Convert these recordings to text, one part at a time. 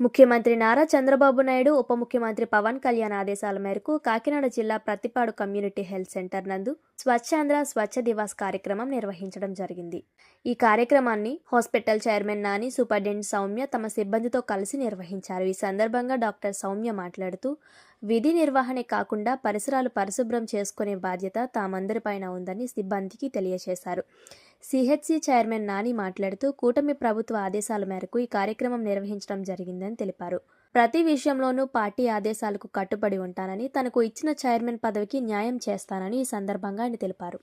ముఖ్యమంత్రి నారా చంద్రబాబు నాయుడు ఉప ముఖ్యమంత్రి పవన్ కళ్యాణ్ ఆదేశాల మేరకు కాకినాడ జిల్లా ప్రతిపాడు కమ్యూనిటీ హెల్త్ సెంటర్ నందు స్వచ్ఛాంధ్ర స్వచ్ఛ దివాస్ కార్యక్రమం నిర్వహించడం జరిగింది. ఈ కార్యక్రమాన్ని hospital chairman Nani superintendent Soumya తమ సిబ్బందితో కలిసి నిర్వహించారు. ఈ సందర్భంగా డాక్టర్ సౌమ్య మాట్లాడుతూ విధి నిర్వహణే కాకుండా పరిసరాలు పరిశుభ్రం చేసుకునే బాధ్యత తామందరిపైన ఉందని సిబ్బందికి తెలియజేశారు. సిహెచ్సి చైర్మన్ నాని మాట్లాడుతూ కూటమి ప్రభుత్వ ఆదేశాల మేరకు ఈ కార్యక్రమం నిర్వహించడం జరిగిందని తెలిపారు. ప్రతి విషయంలోనూ పార్టీ ఆదేశాలకు కట్టుబడి ఉంటానని తనకు ఇచ్చిన చైర్మన్ పదవికి న్యాయం చేస్తానని ఈ సందర్భంగా ఆయన తెలిపారు.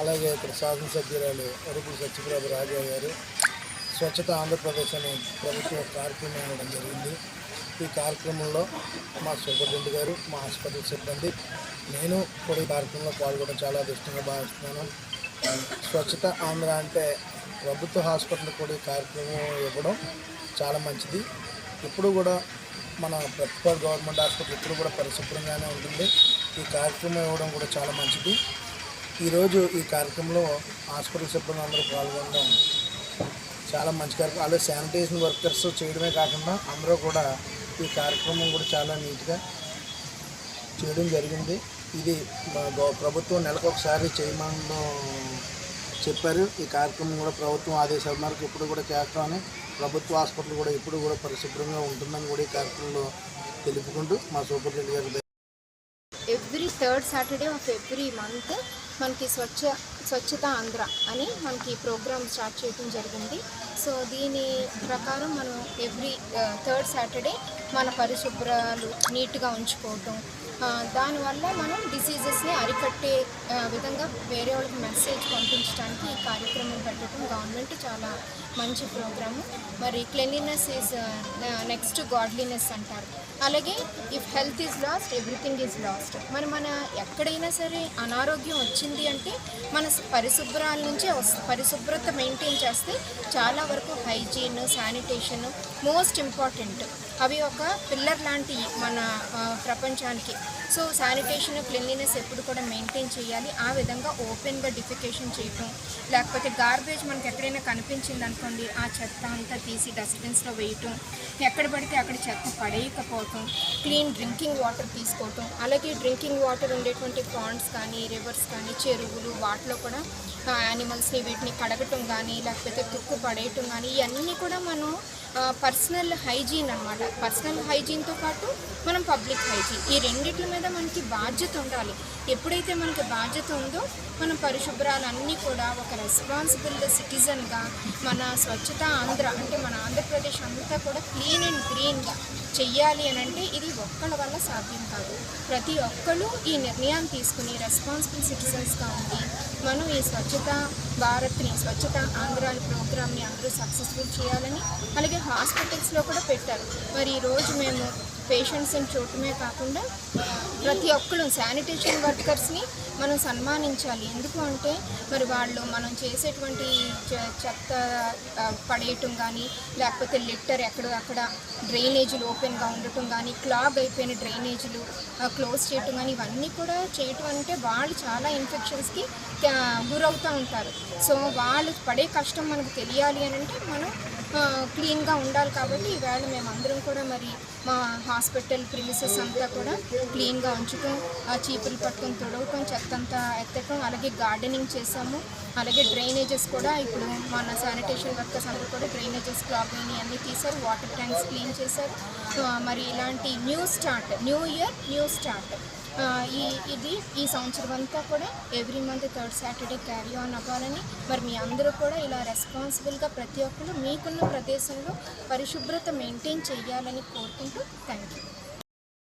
అలాగే ఇక్కడ శాసనసభ్యురాలు అరుపుల సత్యప్రభ రాజా గారు స్వచ్ఛత ఆంధ్రప్రదేశ్ అనే ప్రభుత్వ కార్యక్రమం ఇవ్వడం జరిగింది. ఈ కార్యక్రమంలో మా సూపరింటెండెంట్ గారు మా హాస్పిటల్ సిబ్బంది నేను కూడా ఈ కార్యక్రమంలో పాల్గొనడం చాలా అదృష్టంగా భావిస్తున్నాను. స్వచ్ఛత ఆంధ్ర అంటే ప్రభుత్వ హాస్పిటల్ కూడా ఈ కార్యక్రమం ఇవ్వడం చాలా మంచిది. ఇప్పుడు కూడా మన ప్రతిపాడు గవర్నమెంట్ హాస్పిటల్ ఇప్పుడు కూడా పరిశుభ్రంగానే ఉంటుంది. ఈ కార్యక్రమం ఇవ్వడం కూడా చాలా మంచిది. ఈరోజు ఈ కార్యక్రమంలో హాస్పిటల్ సిబ్బంది అందరూ పాల్గొనడం చాలా మంచి కార్యక్రమం. అలాగే శానిటేషన్ వర్కర్స్ చేయడమే కాకుండా అందరూ కూడా ఈ కార్యక్రమం కూడా చాలా నీట్గా చేయడం జరిగింది. ఇది ప్రభుత్వం నెలకు ఒకసారి చేయమని చెప్పారు. ఈ కార్యక్రమం కూడా ప్రభుత్వం ఆదేశాల మేరకు ఇప్పుడు కూడా చేస్తామని ప్రభుత్వ హాస్పిటల్ కూడా ఇప్పుడు కూడా పరిశుభ్రంగా ఉంటుందని కూడా ఈ కార్యక్రమంలో తెలుపుకుంటూ మా సూపరింటెండెంట్ గారు every third Saturday of every month మనకి స్వచ్ఛ స్వచ్ఛత ఆంధ్ర అని మనకి ప్రోగ్రామ్ స్టార్ట్ చేయడం జరిగింది. సో దీని ప్రకారం మనం ఎవ్రీ థర్డ్ సాటర్డే మన పరిశుభ్రాలు నీట్గా ఉంచుకోవటం. దానివల్ల మనం డిసీజెస్ని అరికట్టే విధంగా వేరే వాళ్ళకి మెసేజ్ పంపించడానికి ఈ కార్యక్రమం పెట్టడం గవర్నమెంట్ చాలా మంచి ప్రోగ్రాము. మరి క్లెన్లీనెస్ ఈజ్ నెక్స్ట్ గాడ్లీనెస్ అంటారు. అలాగే if health is lost everything is lost మరి మన ఎక్కడైనా సరే అనారోగ్యం వచ్చింది అంటే మన పరిశుభ్రాల నుంచే పరిశుభ్రత మెయింటైన్ చేస్తే చాలా వరకు హైజీన్ శానిటేషన్ మోస్ట్ ఇంపార్టెంట్ అవి ఒక పిల్లర్ లాంటివి మన ప్రపంచానికి. సో శానిటేషన్ క్లీన్లీనెస్ ఎప్పుడు కూడా మెయింటైన్ చేయాలి. ఆ విధంగా ఓపెన్గా డిఫికేషన్ చేయటం లేకపోతే గార్బేజ్ మనకు ఎక్కడైనా కనిపించింది అనుకోండి ఆ చెత్త అంతా తీసి డస్ట్బిన్స్లో వేయటం ఎక్కడ పడితే అక్కడ చెత్త పడేయకపోవటం క్లీన్ డ్రింకింగ్ వాటర్ తీసుకోవటం అలాగే డ్రింకింగ్ వాటర్ ఉండేటువంటి పాండ్స్ కానీ రివర్స్ కానీ చెరువులు వాటిలో కూడా యానిమల్స్ని వీటిని కడగటం కానీ లేకపోతే తుక్కు పడేయటం కానీ ఇవన్నీ కూడా మనం పర్సనల్ హైజీన్ అనమాట పర్సనల్ హైజీన్తో పాటు మనం పబ్లిక్ హైజీన్ ఈ రెండిట్ల మీద మనకి బాధ్యత ఉండాలి. ఎప్పుడైతే మనకి బాధ్యత ఉందో మనం పరిశుభ్రాలన్నీ కూడా ఒక రెస్పాన్సిబుల్ సిటిజన్గా మన స్వచ్ఛత ఆంధ్ర అంటే మన ఆంధ్రప్రదేశ్ అంతా కూడా క్లీన్ అండ్ గ్రీన్గా చెయ్యాలి అని అంటే ఇది ఒక్కళ్ళ వల్ల సాధ్యం కాదు. ప్రతి ఒక్కళ్ళు ఈ నిర్ణయాన్ని తీసుకుని రెస్పాన్సిబుల్ సిటిజన్స్గా ఉండి మనం ఈ స్వచ్ఛత భారత్ని స్వచ్ఛత ఆంధ్ర ప్రోగ్రామ్ని అందరూ సక్సెస్ఫుల్ చేయాలని అలాగే హాస్పిటల్స్లో కూడా పెట్టారు. మరి ఈరోజు మేము పేషెంట్స్ని చూడటమే కాకుండా ప్రతి ఒక్కరు శానిటేషన్ వర్కర్స్ని మనం సన్మానించాలి. ఎందుకు అంటే మరి వాళ్ళు మనం చేసేటువంటి చె- చెత్త పడేయటం కానీ లేకపోతే లిటర్ ఎక్కడో అక్కడ డ్రైనేజీలు ఓపెన్గా ఉండటం కానీ క్లాగ్ అయిపోయిన డ్రైనేజీలు క్లోజ్ చేయటం కానీ ఇవన్నీ కూడా చేయటం అంటే వాళ్ళు చాలా ఇన్ఫెక్షన్స్కి గురవుతూ ఉంటారు. సో వాళ్ళు పడే కష్టం మనకు తెలియాలి అని అంటే మనం క్లీన్గా ఉండాలి కాబట్టి ఈవేళ మేమందరం కూడా మరి మా హాస్పిటల్ ప్రిమిసెస్ అంతా కూడా క్లీన్గా ఉంచుతాం ఆ చీపులు పట్టుకొని తొడవటం చెత్త అంతా ఎత్తటం అలాగే గార్డెనింగ్ చేసాము అలాగే డ్రైనేజెస్ కూడా ఇప్పుడు మన శానిటేషన్ వర్కర్స్ అందరూ కూడా డ్రైనేజెస్ క్లాగ్ అన్నీ తీశారు. వాటర్ ట్యాంక్స్ క్లీన్ చేశారు. మరి ఇలాంటి new start new year new start ఈ ఇది ఈ సంవత్సరం అంతా కూడా every month third Saturday carry on అవ్వాలని మరి మీ అందరూ కూడా ఇలా రెస్పాన్సిబుల్గా ప్రతి ఒక్కరు మీకున్న ప్రదేశంలో పరిశుభ్రత మెయింటైన్ చేయాలని కోరుకుంటూ థ్యాంక్ యూ